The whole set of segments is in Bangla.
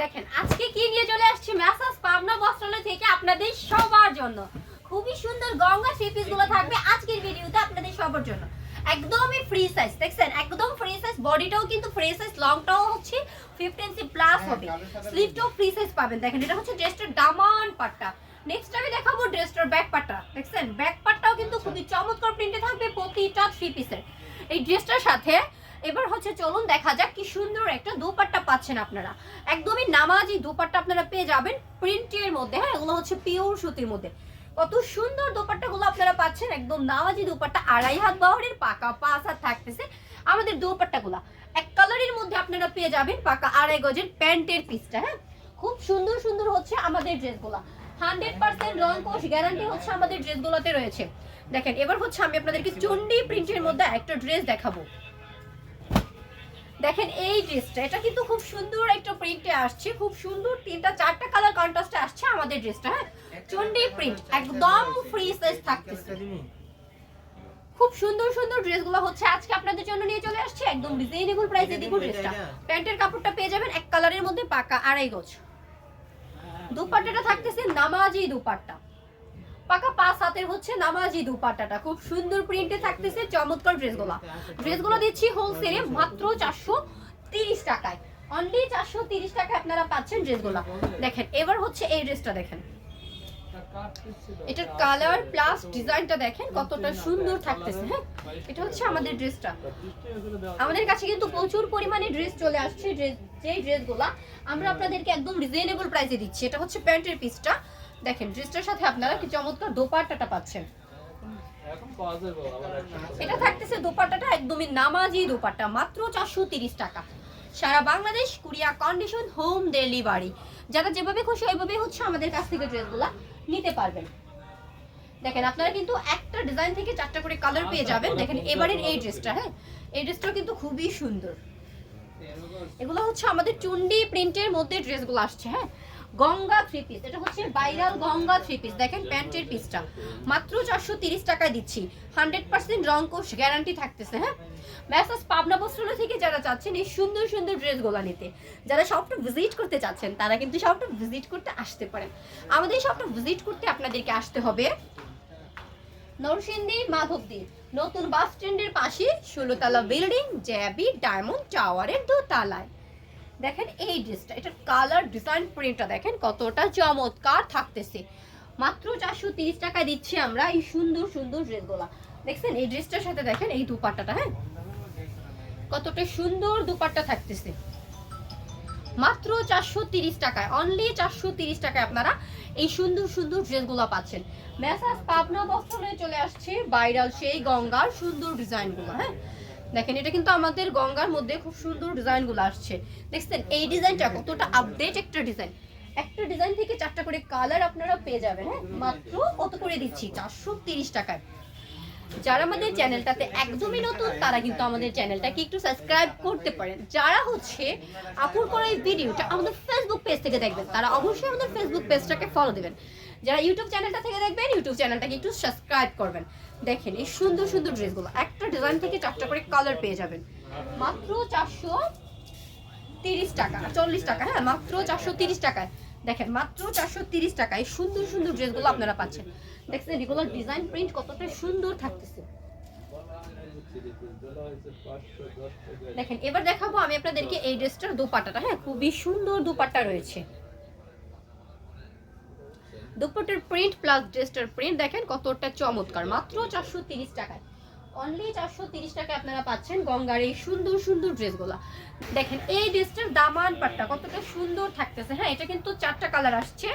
দেখেন আজকে কি নিয়ে চলে আসছি? ম্যাসাজ পাবনা বস্ত্রালয় থেকে আপনাদের সবার জন্য। খুবই সুন্দর গঙ্গা থ্রি পিসগুলো থাকবে আজকের ভিডিওতে আপনাদের সবার জন্য। একদমই ফ্রি সাইজ দেখছেন? একদম ফ্রি সাইজ বডিটাও কিন্তু ফ্রি সাইজ লংটাও হচ্ছে ফিফটিন সি প্লাস হবে। স্লিভটাও ফ্রি সাইজ পাবেন। দেখেন এটা হচ্ছে ড্রেসটার দামান পাট্টা। নেক্সট আমি দেখাবো ড্রেসটার ব্যাক পাট্টা দেখছেন? ব্যাক পাটটাও কিন্তু খুবই চমৎকার প্রিন্টে থাকবে প্রতিটা থ্রি পিসের এই ড্রেসটার সাথে এবার হচ্ছে চলুন দেখা যাক কি সুন্দর একটা দুপাট্টা পাচ্ছেন আপনারা। একদমই নামাজি দুপাট্টা আপনারা পেয়ে যাবেন প্রিন্টের মধ্যে হ্যাঁ এগুলো হচ্ছে পিওর সুতির মধ্যে। কত সুন্দর দোপাট্টা গুলো আপনারা পাচ্ছেন, একদম নামাজি দোপাট্টা, আড়াই হাত বহরের পাকা পাঁচ হাত থাকতেছে আমাদের দোপাট্টা গুলা এক কালারের মধ্যে আপনারা পেয়ে যাবেন পাকা আড়াই গজের প্যান্টের পিসটা হ্যাঁ। খুব সুন্দর সুন্দর হচ্ছে আমাদের ড্রেসগুলা। হান্ড্রেড পার্সেন্ট রং কোশ গ্যারান্টি হচ্ছে আমাদের ড্রেস ড্রেসগুলোতে রয়েছে। দেখেন, এবার হচ্ছে আমি আপনাদেরকে চন্ডি প্রিন্টের মধ্যে একটা ড্রেস দেখাবো। দেখেন এই ড্রেসটা এটা কিন্তু খুব সুন্দর একটা প্রিন্টে আসছে খুব সুন্দর তিনটা চারটা কালার কন্ট্রাস্টে আসছে আমাদের ড্রেসটা হ্যাঁ? চন্ডি প্রিন্ট একদম ফ্রি সাইজ থাকতেছে। খুব সুন্দর সুন্দর ড্রেসগুলো হচ্ছে আজকে আপনাদের জন্য নিয়ে চলে আসছে একদম রিজনেবল প্রাইসে দিব ড্রেসটা। প্যান্টের কাপড়টা পেয়ে যাবেন এক কালারের মধ্যে পাকা আড়াই গজ। দুপাট্টাটা থাকতেছে নামাজি দুপাট্টা। পাকা পাঁচ হাতের হচ্ছে নামাজি দুপাট্টাটা খুব সুন্দর প্রিন্টে থাকতেছে চমৎকার ড্রেসগুলো ড্রেসগুলো দিচ্ছি হোলসেলে মাত্র চারশো তিরিশ টাকায়। অনলি চারশো তিরিশ টাকায় আপনারা পাচ্ছেন ড্রেসগুলো দেখেন, এবার হচ্ছে এই ড্রেসটা দেখেন। এটার কালার প্লাস ডিজাইনটা দেখেন, কতটা সুন্দর থাকতেছে হ্যাঁ? এটা হচ্ছে আমাদের ড্রেসটা আমাদের কাছে কিন্তু প্রচুর পরিমাণে ড্রেস চলে আসছে ড্রেস যেই ড্রেসগুলা আমরা আপনাদেরকে একদম রিজনেবল প্রাইসে দিচ্ছি। এটা হচ্ছে প্যান্টের পিসটা দেখেন ড্রেসটার সাথে আপনারা কি চমৎকার দোপাট্টাটা পাচ্ছেন? এটা থাকতেছে দোপাট্টাটা একদমই নামাজি দোপাট্টা, মাত্র চারশো তিরিশ টাকা। সারা Bangladesh courier condition home delivery যারা যেভাবে খুশি ওইভাবে হচ্ছে আমাদের কাছ থেকে ড্রেসগুলা নিতে পারবেন। দেখেন, আপনারা কিন্তু একটা ডিজাইন থেকে চারটা করে কালার পেয়ে যাবেন। দেখেন, এবারের এই ড্রেসটা হ্যাঁ? এই ড্রেসটা কিন্তু খুবই সুন্দর। এগুলো হচ্ছে আমাদের চুন্ডি প্রিন্টের মধ্যে ড্রেসগুলো আসছে হ্যাঁ? গঙ্গা থ্রি পিস এটা হচ্ছে ভাইরাল গঙ্গা থ্রি পিস দেখেন প্যান্টের পিসটা মাত্র চারশো তিরিশ টাকায় দিচ্ছি। হান্ড্রেড পার্সেন্ট রং কোষ গ্যারান্টি থাকতেছে হ্যাঁ? ম্যাসাজ পাবনা বস্ত্রালয় থেকে যারা চাচ্ছেন এই সুন্দর সুন্দর ড্রেসগুলো নিতে, যারা শপটা ভিজিট করতে চাচ্ছেন তারা কিন্তু শপটা ভিজিট করতে আসতে পারেন। আমাদের শপটা ভিজিট করতে আপনাদেরকে আসতে হবে নরসিংদী মাধবদী। নতুন বাস স্ট্যান্ডের পাশে ষোলোতলা বিল্ডিং জ্যাবি ডায়মন্ড টাওয়ারের দোতলায়। দেখেন এই ড্রেসটা এটার কালার ডিজাইন প্রিন্টটা দেখেন কতটা চমৎকার থাকতেছে। মাত্র চারশো তিরিশ টাকায় দিচ্ছি আমরা এই সুন্দর সুন্দর ড্রেসগুলা দেখছেন, এই ড্রেসটার সাথে দেখেন এই দুপাট্টাটা হ্যাঁ? কতটা সুন্দর দুপাট্টা থাকতেছে। মাত্র চারশো তিরিশ টাকায় অনলি চারশো তিরিশ টাকায় আপনারা এই সুন্দর সুন্দর ড্রেসগুলো পাচ্ছেন। মেসাজ পাবনা বস্ত্রালয়ে চলে আসছে, বাইরাল সেই গঙ্গার সুন্দর ডিজাইনগুলো হ্যাঁ? দেখেন, এটা কিন্তু আমাদের গঙ্গার মধ্যে খুব সুন্দর ডিজাইনগুলো আসছে। দেখছেন, এই ডিজাইনটা কতটা আপডেট একটা ডিজাইন। একটা ডিজাইন থেকে চারটা করে কালার আপনারা পেয়ে যাবেন হ্যাঁ? মাত্র কত করে দিচ্ছি? চারশো তিরিশ টাকায়। যারা আমাদের চ্যানেলটাতে একদমই নতুন, তারা কিন্তু আমাদের চ্যানেলটাকে একটু সাবস্ক্রাইব করতে পারেন। যারা হচ্ছে আপুর করা এই ভিডিওটা আমাদের ফেসবুক পেজ থেকে দেখবেন, তারা অবশ্যই আমাদের ফেসবুক পেজটাকে ফলো দেবেন। যারা ইউটিউব চ্যানেলটা থেকে দেখবেন ইউটিউব চ্যানেলটাকে একটু সাবস্ক্রাইব করবেন। দেখেন, এই সুন্দর সুন্দর ড্রেসগুলো একটা ডিজাইন থেকে চারটা করে কালার পেয়ে যাবেন। মাত্র চারশো তিরিশ টাকা, চল্লিশ টাকা হ্যাঁ মাত্র চারশো তিরিশ টাকায়। দেখেন, মাত্র চারশো তিরিশ টাকায় সুন্দর সুন্দর ড্রেসগুলো আপনারা পাচ্ছেন। দেখছেন রেগুলার ডিজাইন প্রিন্ট কতটা সুন্দর থাকতেছে। দেখেন, এবার দেখাবো আমি আপনাদেরকে এই ড্রেসটার দোপাট্টাটা হ্যাঁ খুবই সুন্দর দোপাট্টা রয়েছে। দুপাট্টার প্রিন্ট প্লাস ড্রেসটার প্রিন্ট দেখেন কতটা চমৎকার। মাত্র চারশো তিরিশ টাকায়। অনলি চারশো তিরিশ টাকায় আপনারা পাচ্ছেন গঙ্গার এই সুন্দর সুন্দর ড্রেসগুলা দেখেন এই ড্রেসটার দামান পাটটা কতটা সুন্দর থাকতেছে। হ্যাঁ এটা কিন্তু চারটা কালার আসছে।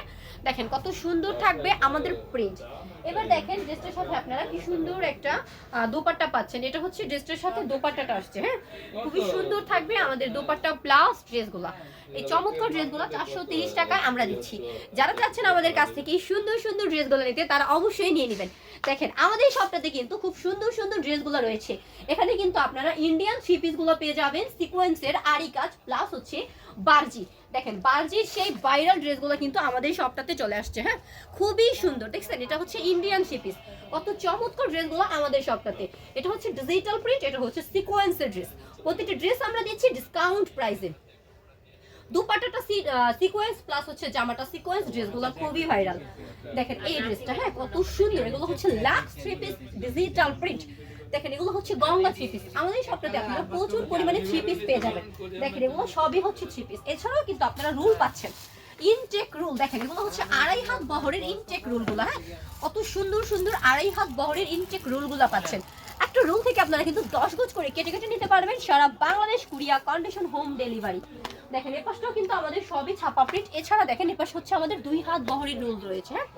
দেখেন কত সুন্দর থাকবে আমাদের প্রিন্ট এবার দেখেন ড্রেসটার সাথে আপনারা কি সুন্দর একটা দোপাট্টা পাচ্ছেন। এটা হচ্ছে ড্রেসটার সাথে দোপাট্টাটা আসছে হ্যাঁ? খুবই সুন্দর থাকবে আমাদের দোপাট্টা প্লাস ড্রেসগুলা এই চমৎকার ড্রেসগুলো চারশো তিরিশ টাকায় আমরা দিচ্ছি। যারা চাচ্ছেন আমাদের কাছ থেকে এই সুন্দর সুন্দর ড্রেসগুলো নিতে, তারা অবশ্যই নিয়ে নেবেন। দেখেন, আমাদের শপটাতে কিন্তু খুব সুন্দর সুন্দর ড্রেসগুলো রয়েছে। এখানে কিন্তু আপনারা ইন্ডিয়ান থ্রি পিসগুলো পেয়ে যাবেন সিকোয়েন্সের আরি কাজ প্লাস হচ্ছে বার্জি। দেখেন, বার্জির সেই ভাইরাল ড্রেসগুলো কিন্তু আমাদের শপটাতে চলে আসছে হ্যাঁ? খুবই সুন্দর, দেখছেন? এটা হচ্ছে ইন্ডিয়ান থ্রি পিস কত চমৎকার ড্রেসগুলো আমাদের শপটাতে এটা হচ্ছে ডিজিটাল প্রিন্ট এটা হচ্ছে সিকোয়েন্সের ড্রেস প্রতিটি ড্রেস আমরা দিচ্ছি ডিসকাউন্ট প্রাইসে দুপাটাটা সিকোয়েন্স প্লাস হচ্ছে জামাটা সিকোয়েন্স ড্রেসগুলো খুবই ভাইরাল দেখেন, এই ড্রেসটা হ্যাঁ কত সুন্দর। এগুলো হচ্ছে lux three piece digital print দেখেন, এগুলো হচ্ছে গঙ্গা থ্রি পিস আমাদের সবটাতে আপনারা প্রচুর পরিমাণে থ্রি পিস পেয়ে যাবেন। দেখেন, এগুলো সবই হচ্ছে থ্রি পিস এছাড়াও কিন্তু আপনারা রুল পাচ্ছেন। ইনটেক রুল দেখেন, এগুলো হচ্ছে আড়াই হাত বহরের ইনটেক রুলগুলো হ্যাঁ? কত সুন্দর সুন্দর আড়াই হাত বহরের ইনটেক রুলগুলো পাচ্ছেন। একটা রুল থেকে আপনারা কিন্তু দশ গজ করে কেটে কেটে নিতে পারবেন সারা Bangladesh courier condition home delivery দেখেন এ কিন্তু আমাদের সবই ছাপা প্রিন্ট এছাড়া দেখেন এ হচ্ছে আমাদের দুই হাত বহরের রুল রয়েছে হ্যাঁ?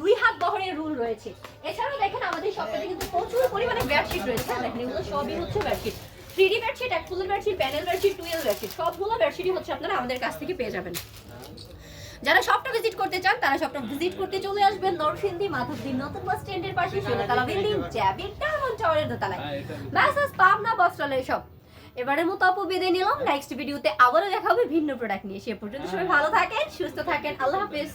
দুই হাত বহরের রুল রয়েছে। এছাড়াও দেখেন আমাদের সবটাতে কিন্তু প্রচুর পরিমাণে বেডশিট রয়েছে। হ্যাঁ, দেখেন এগুলো সবই হচ্ছে বেডশিট থ্রি ডি বেডশিট এক ফুলের bedsheet panel bedsheet towel bedsheet সবগুলো বেডশিটই হচ্ছে আপনারা আমাদের কাছ থেকে পেয়ে যাবেন। যারা শপটা ভিজিট করতে চান তারা শপটা ভিজিট করতে চলে আসবেন নরসিংদী মাধবদী নতুন বাস স্ট্যান্ডের পাশে ষোলতলা বিল্ডিং জ্যাবি ডায়মন্ড টাওয়ারের দোতলায়। ব্যাসাস পাবনা বস্ত্রালয় সব এবারের মতো আপু বিদায় নিলাম। নেক্সট ভিডিওতে আবারও দেখা হবে ভিন্ন প্রোডাক্ট নিয়ে। সে পর্যন্ত সবাই ভালো থাকেন সুস্থ থাকেন। আল্লাহ হাফেজ।